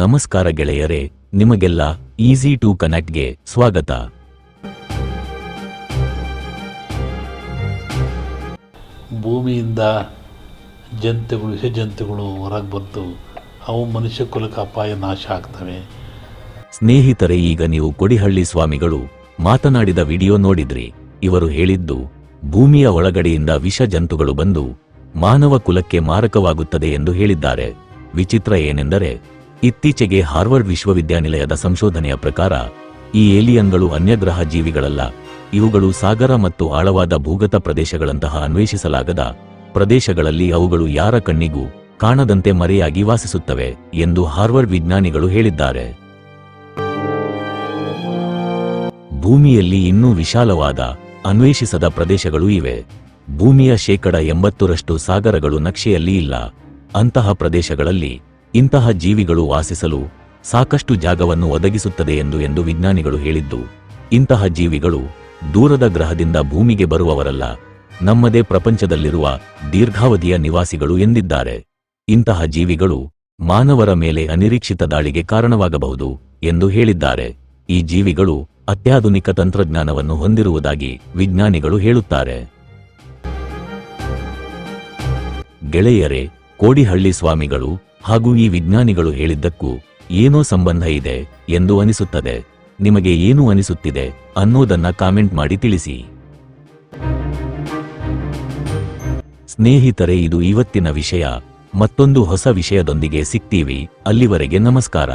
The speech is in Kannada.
ನಮಸ್ಕಾರ ಗೆಳೆಯರೇ ನಿಮಗೆಲ್ಲ ಈಸಿ ಟು ಕನೆಕ್ಟ್ಗೆ ಸ್ವಾಗತ. ಭೂಮಿಯಿಂದ ಜಂತುಗಳು ವಿಷ ಜಂತುಗಳು ಹೊರಗೆ ಬಂತು ಅವು ಮನುಷ್ಯ ಕುಲಕ್ಕೆ ಅಪಾಯ ನಾಶ ಆಗ್ತವೆ. ಸ್ನೇಹಿತರೆ ಈಗ ನೀವು ಕೊಡಿಹಳ್ಳಿ ಸ್ವಾಮಿಗಳು ಮಾತನಾಡಿದ ವಿಡಿಯೋ ನೋಡಿದ್ರಿ. ಇವರು ಹೇಳಿದ್ದು ಭೂಮಿಯ ಒಳಗಡೆಯಿಂದ ವಿಷ ಜಂತುಗಳು ಬಂದು ಮಾನವ ಕುಲಕ್ಕೆ ಮಾರಕವಾಗುತ್ತದೆ ಎಂದು ಹೇಳಿದ್ದಾರೆ. ವಿಚಿತ್ರ ಏನೆಂದರೆ ಇತ್ತೀಚೆಗೆ ಹಾರ್ವರ್ಡ್ ವಿಶ್ವವಿದ್ಯಾನಿಲಯದ ಸಂಶೋಧನೆಯ ಪ್ರಕಾರ, ಈ ಏಲಿಯನ್ಗಳು ಅನ್ಯಗ್ರಹ ಜೀವಿಗಳಲ್ಲ. ಇವುಗಳು ಸಾಗರ ಮತ್ತು ಆಳವಾದ ಭೂಗತ ಪ್ರದೇಶಗಳಂತಹ ಅನ್ವೇಷಿಸಲಾಗದ ಪ್ರದೇಶಗಳಲ್ಲಿ ಅವುಗಳು ಯಾರ ಕಣ್ಣಿಗೂ ಕಾಣದಂತೆ ಮರೆಯಾಗಿ ವಾಸಿಸುತ್ತವೆ ಎಂದು ಹಾರ್ವರ್ಡ್ ವಿಜ್ಞಾನಿಗಳು ಹೇಳಿದ್ದಾರೆ. ಭೂಮಿಯಲ್ಲಿ ಇನ್ನೂ ವಿಶಾಲವಾದ, ಅನ್ವೇಷಿಸದ ಪ್ರದೇಶಗಳು ಇವೆ. ಭೂಮಿಯ ಶೇಕಡ ಎಂಬತ್ತರಷ್ಟು ಸಾಗರಗಳು ನಕ್ಷೆಯಲ್ಲಿ ಇಲ್ಲ. ಅಂತಹ ಪ್ರದೇಶಗಳಲ್ಲಿ ಇಂತಹ ಜೀವಿಗಳು ವಾಸಿಸಲು ಸಾಕಷ್ಟು ಜಾಗವನ್ನು ಒದಗಿಸುತ್ತದೆ ಎಂದು ಎಂದು ವಿಜ್ಞಾನಿಗಳು ಹೇಳಿದ್ದು, ಇಂತಹ ಜೀವಿಗಳು ದೂರದ ಗ್ರಹದಿಂದ ಭೂಮಿಗೆ ಬರುವವರಲ್ಲ, ನಮ್ಮದೇ ಪ್ರಪಂಚದಲ್ಲಿರುವ ದೀರ್ಘಾವಧಿಯ ನಿವಾಸಿಗಳು ಎಂದಿದ್ದಾರೆ. ಇಂತಹ ಜೀವಿಗಳು ಮಾನವರ ಮೇಲೆ ಅನಿರೀಕ್ಷಿತ ದಾಳಿಗೆ ಕಾರಣವಾಗಬಹುದು ಎಂದು ಹೇಳಿದ್ದಾರೆ. ಈ ಜೀವಿಗಳು ಅತ್ಯಾಧುನಿಕ ತಂತ್ರಜ್ಞಾನವನ್ನು ಹೊಂದಿರುವುದಾಗಿ ವಿಜ್ಞಾನಿಗಳು ಹೇಳುತ್ತಾರೆ. ಗೆಳೆಯರೇ, ಕೋಡಿಹಳ್ಳಿ ಸ್ವಾಮಿಗಳು ಹಾಗೂ ಈ ವಿಜ್ಞಾನಿಗಳು ಹೇಳಿದ್ದಕ್ಕೂ ಏನೋ ಸಂಬಂಧ ಇದೆ ಎಂದು ಅನಿಸುತ್ತದೆ. ನಿಮಗೆ ಏನು ಅನಿಸುತ್ತಿದೆ ಅನ್ನೋದನ್ನ ಕಾಮೆಂಟ್ ಮಾಡಿ ತಿಳಿಸಿ. ಸ್ನೇಹಿತರೆ, ಇದು ಇವತ್ತಿನ ವಿಷಯ. ಮತ್ತೊಂದು ಹೊಸ ವಿಷಯದೊಂದಿಗೆ ಸಿಗ್ತೀವಿ. ಅಲ್ಲಿವರೆಗೆ ನಮಸ್ಕಾರ.